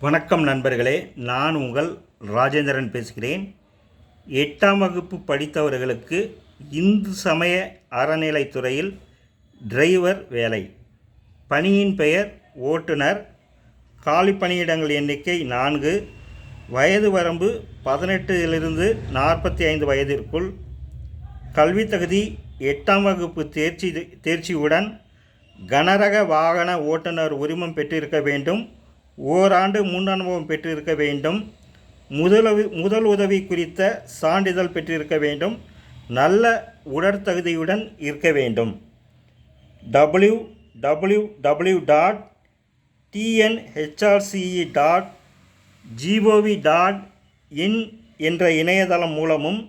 வணக்கம் நண்பர்களே நான் உங்கள் ராஜேந்திரன் பேசுகிறேன். எட்டாம் வகுப்பு படித்தவர்களுக்கு இந்து சமய அறநிலைத்துறையில் டிரைவர் வேலை. பணியின் பெயர் ஓட்டுநர். காலி பணியிடங்கள் எண்ணிக்கை நான்கு. வயது வரம்பு பதினெட்டிலிருந்து நாற்பத்தி ஐந்து வயதிற்குள். கல்வி தகுதி எட்டாம் வகுப்பு தேர்ச்சி தேர்ச்சியுடன் கனரக வாகன ஓட்டுநர் உரிமம் பெற்றிருக்க வேண்டும். ஓராண்டு முன் அனுபவம் பெற்றிருக்க வேண்டும். முதலுதவி முதல் உதவி குறித்த சான்றிதழ் பெற்றிருக்க வேண்டும். நல்ல உடற்தகுதியுடன் இருக்க வேண்டும். W W W dot TNHRCE dot GOV dot in என்ற இணையதளம் மூலமும்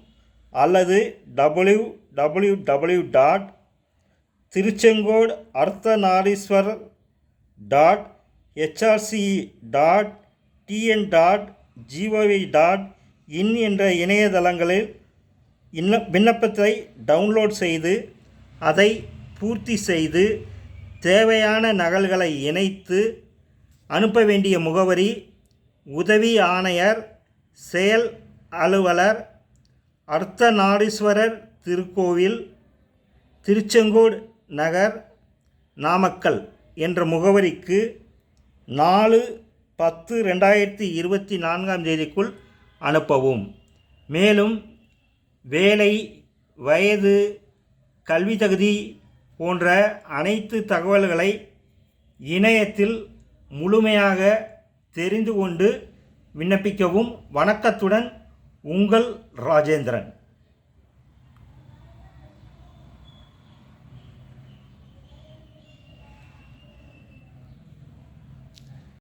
அல்லது W W W dot Tiruchengode Ardhanareeswarar dot HRCE dot TN dot GOV dot in என்ற இணையதளங்களில் இன்ன விண்ணப்பத்தை டவுன்லோட் செய்து அதை பூர்த்தி செய்து தேவையான நகல்களை இணைத்து அனுப்ப வேண்டிய முகவரி உதவி ஆணையர் செயல் அலுவலர் அர்த்தநாடீஸ்வரர் திருக்கோவில் திருச்செங்கோடு நகர் நாமக்கல் என்ற முகவரிக்கு நாலு பத்து ரெண்டாயிரத்தி இருபத்தி நான்காம் தேதிக்குள் அனுப்பவும். மேலும் வேலை வயது கல்வி தகுதி போன்ற அனைத்து தகவல்களை இணையத்தில் முழுமையாக தெரிந்து கொண்டு விண்ணப்பிக்கவும் வணக்கத்துடன் உங்கள் ராஜேந்திரன்.